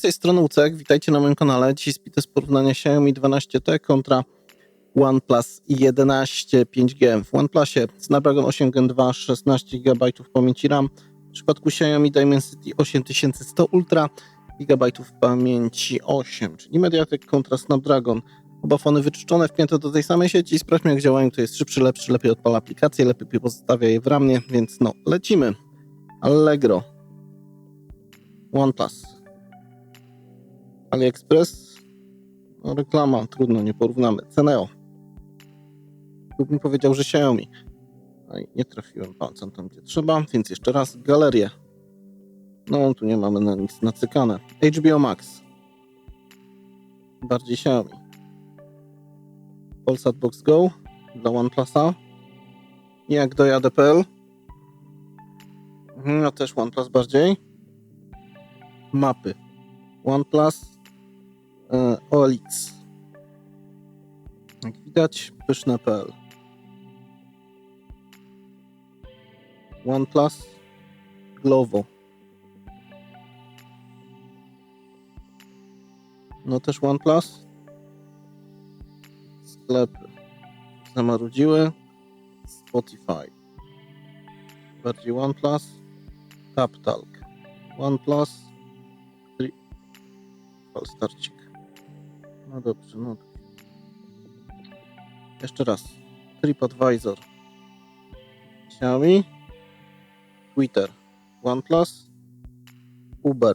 z tej strony Ucek, witajcie na moim kanale. Dzisiaj spite z porównania Xiaomi 12T kontra OnePlus 11 5G. W OnePlusie Snapdragon 8 Gen 2, 16 GB pamięci RAM. W przypadku Xiaomi Dimensity 8100 Ultra, GB pamięci 8, czyli Mediatek kontra Snapdragon. Oba fony wyczyszczone, wpięte do tej samej sieci. Sprawdźmy jak działają, kto jest szybszy, lepszy, lepiej odpala aplikację, lepiej pozostawia je w ramie, więc no, lecimy. Allegro. OnePlus. AliExpress. No, reklama, trudno, nie porównamy. Ceneo. Tu bym powiedział, że Xiaomi. Aj, nie trafiłem palcem tam, gdzie trzeba, więc jeszcze raz. Galerię. No, tu nie mamy na nic nacykane. HBO Max. Bardziej Xiaomi. Polsat Box Go dla OnePlusa. I jak dojadę.pl. Mhm, No też OnePlus bardziej. Mapy. OnePlus e, OLX. Jak widać, pyszne.pl. OnePlus Glovo. No też OnePlus. Sklepy. Zamarudziły. Spotify. Bardziej OnePlus. TapTalk. OnePlus. Tri... No dobrze, no. Jeszcze raz. TripAdvisor. Xiaomi. Twitter. OnePlus. Uber.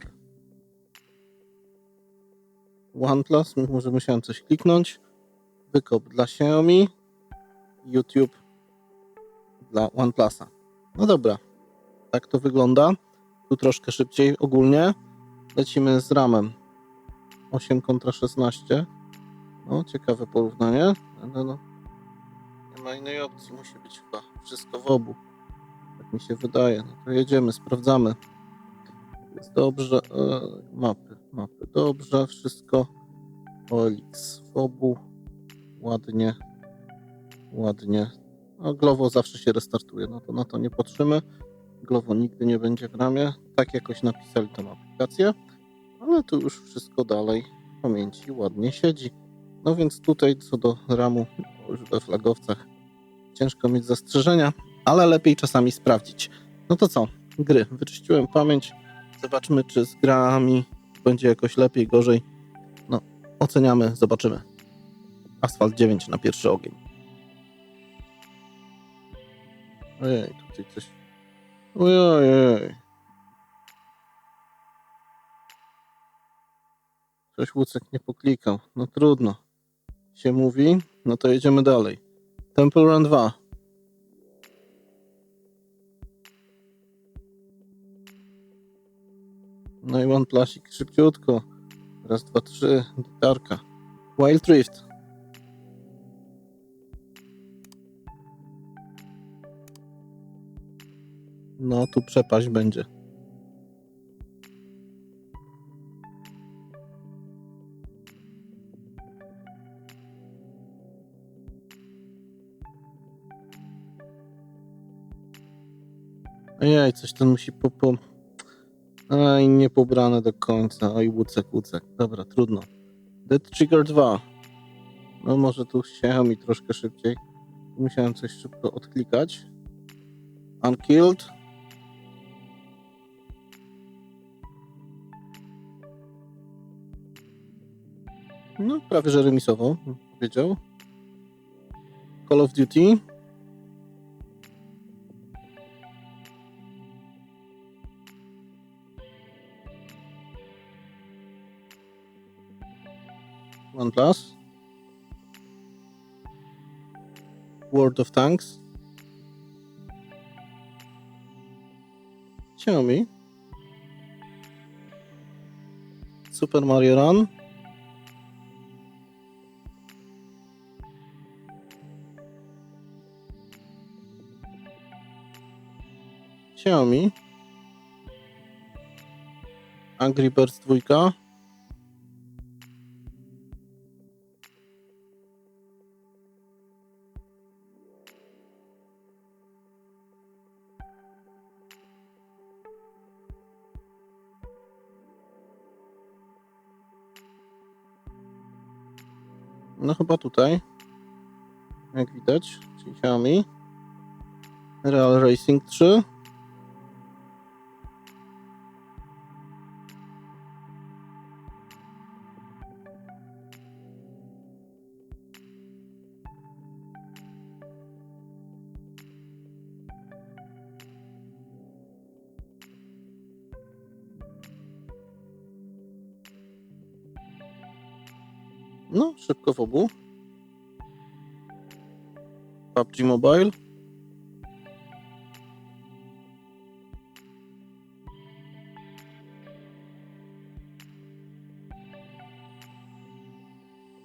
OnePlus, może musiałem coś kliknąć. Wykop dla Xiaomi. YouTube dla OnePlusa. No dobra, tak to wygląda. Tu troszkę szybciej ogólnie. Lecimy z ramem. 8 kontra 16. No, ciekawe porównanie. No, no. Nie ma innej opcji, musi być chyba wszystko w obu. Tak mi się wydaje. No to jedziemy, sprawdzamy. Jest dobrze. E, mapy, mapy. Dobrze, wszystko. OLX w obu. Ładnie. Ładnie. No, Glovo zawsze się restartuje, no to na to nie patrzymy. Glovo nigdy nie będzie w ramie. Tak jakoś napisali tą aplikację, ale tu już wszystko dalej w pamięci ładnie siedzi. No więc tutaj co do ramu, we flagowcach ciężko mieć zastrzeżenia, ale lepiej czasami sprawdzić. No to co? Gry. Wyczyściłem pamięć. Zobaczmy, czy z grami będzie jakoś lepiej, gorzej. No, oceniamy, zobaczymy. Asfalt 9 na pierwszy ogień. Ojej, tutaj coś. Ojej. Coś Łucek nie poklikał. No trudno. Się mówi. No to jedziemy dalej. Temple Run 2. No i OnePlusik szybciutko. Raz, dwa, trzy. Gitarka. Wild Rift. No, tu przepaść będzie. Ojej, coś ten musi po... po... Aj, nie pobrane do końca. Oj, łucek, łucek. Dobra, trudno. Dead Trigger 2. No może tu się mi troszkę szybciej. Musiałem coś szybko odklikać. Unkilled. No, prawie że remisowo, powiedział. Call of Duty. OnePlus. World of Tanks. Xiaomi. Super Mario Run. Xiaomi. Angry Birds 2. No chyba tutaj. Jak widać, czyli Xiaomi. Real Racing 3. No, szybko w obu. PUBG Mobile.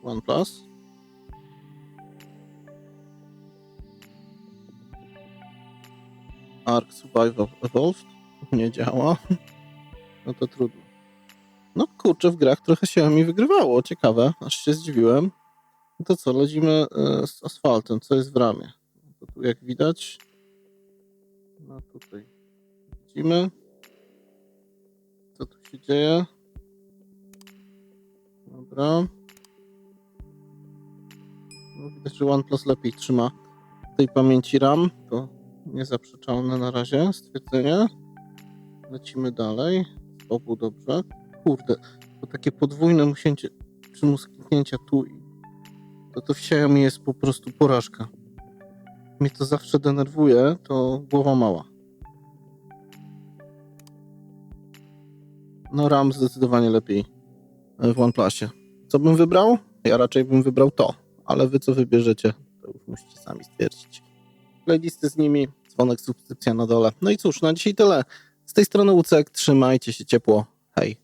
OnePlus. Ark Survival Evolved nie działa. No to trudno. No kurczę, w grach trochę się mi wygrywało. Ciekawe, aż się zdziwiłem. No to co, lecimy e, z asfaltem, co jest w ramie. To tu jak widać, no tutaj widzimy, co tu się dzieje. Dobra. No, widać, że OnePlus lepiej trzyma tej pamięci RAM. To niezaprzeczalne na razie stwierdzenie. Lecimy dalej. Obu dobrze. Kurde, to takie podwójne musięcie, czy mu skliknięcia tu i to to w Xiaomi jest po prostu porażka. Mnie to zawsze denerwuje, to głowa mała. No RAM zdecydowanie lepiej w OnePlusie. Co bym wybrał? Ja raczej bym wybrał to, ale wy co wybierzecie, to już musicie sami stwierdzić. Playlisty z nimi, dzwonek, subskrypcja na dole. No i cóż, na dzisiaj tyle. Z tej strony Łucek, trzymajcie się ciepło. Hej.